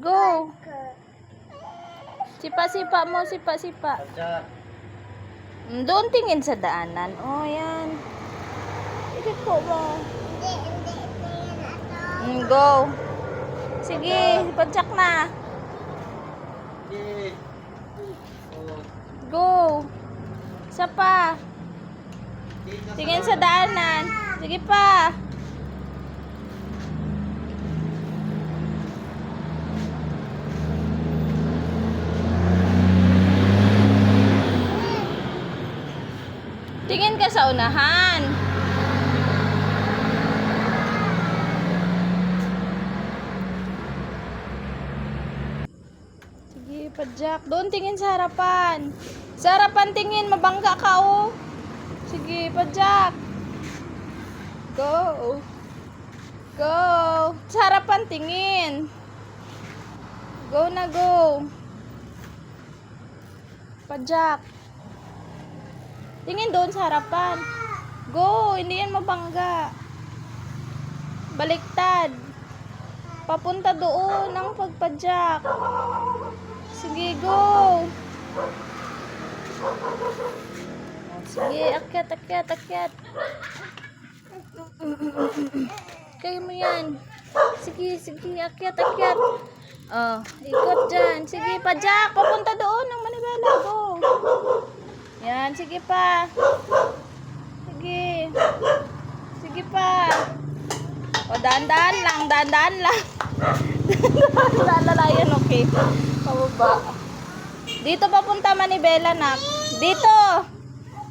Go. Sipa-sipa mo, sipa-sipa. Doon tingin sa daanan. Oh, yan. Ikit ko ba? Mm, go. Sige, padyak na. Go. Isa pa. Tingin sa daanan. Sige pa. Tingin ka sa unahan. Sige, padyak. Doon tingin sa harapan. Sa harapan tingin, mabangga ka oh. Sige, padyak. Go. Go. Sa harapan tingin. Go na go. Padyak. Tingin doon sa harapan. Go, hindi yan mabangga. Baliktad. Papunta doon ang pagpadyak. Sige, go. Sige, akyat, akyat, akyat. Kaya mo yan. Sige, sige, akyat, akyat. Oh, ikot dyan. Sige, padyak. Papunta doon ng manibela. Go. Yan, sige pa. Sige. Sige pa. O, daan-daan lang, daan-daan lang. Daan-daan yan, okay. Pababa. Dito papunta manibela, nak. Dito.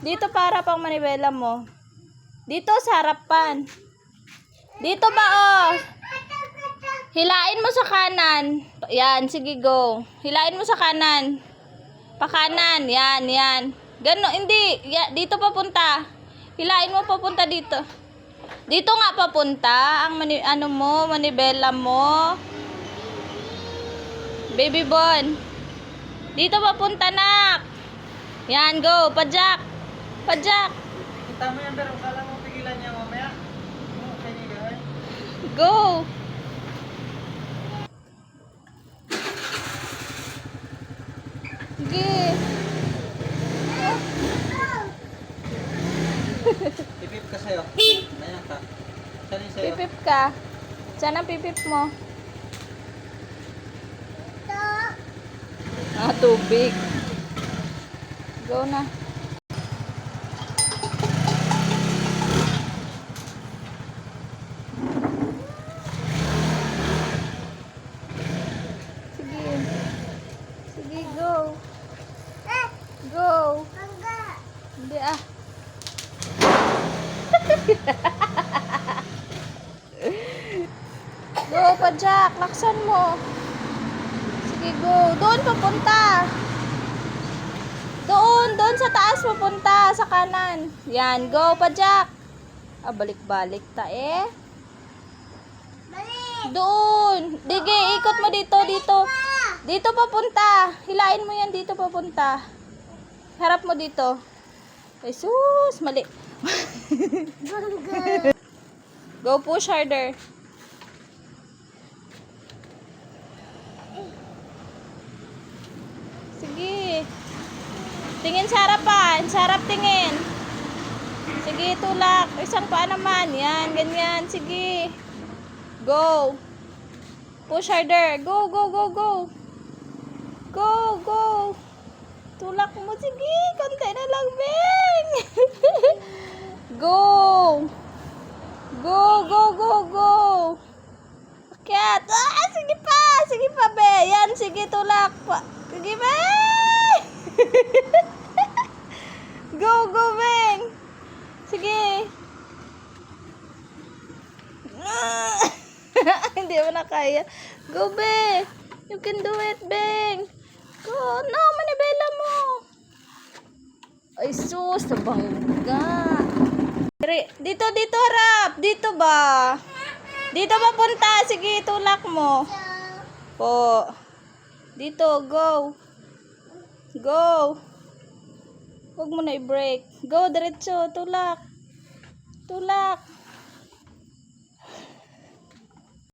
Dito para pang manibela mo. Dito sa harapan. Dito ba, oh? Hilain mo sa kanan. Yan, sige, go. Hilain mo sa kanan. Pa kanan. Yan, yan. Gano, hindi. Ya, dito papunta. Hilain mo papunta dito. Dito nga papunta ang mani, ano mo, manibela mo. Baby Bon. Dito papunta nak. Yan, go. Padyak. Padyak. Kita mo yan, pero kala mo pigilan niya mamaya. Gawin? Go. Sige. Ipip ka sa'yo. Ayan ka. Saan yung sa'yo? Pipip ka. Saan ang pipip mo? Ah, tubig. Go na. Sige. Sige, go. Go. Hindi ah. Go pa, Jack. Laksan mo. Sige, go. Doon papunta. Doon, doon sa taas papunta. Sa kanan. Yan, go pa, Jack. Ah, balik-balik ta eh. Doon. Dige, ikot mo dito, dito. Dito papunta. Hilain mo yan dito papunta. Harap mo dito. Ay, sus, mali. Go push harder. Sige. Tingin sa harapan. Sa harap tingin. Sige, tulak. Isang paa naman. Yan, ganyan. Sige. Go. Push harder. Go, go, go, go. Go, go. Tulak mo. Sige, konti na lang, Beng. go. Go, go, go, go. Akyat. Ah, sige pa. Sige pa, be. Yan, sige, tulak. Pa. Sige, be. go, go, Beng. Sige. Hindi mo na kaya. Go, be. You can do it, Beng. Go. No, manibela. Ay, sus. Sa bangga. Dire- Dito, dito, harap. Dito ba? Dito ba punta? Sige, tulak mo. Po. Dito, go. Go. Huwag mo na i-break. Go, diretso. Tulak. Tulak.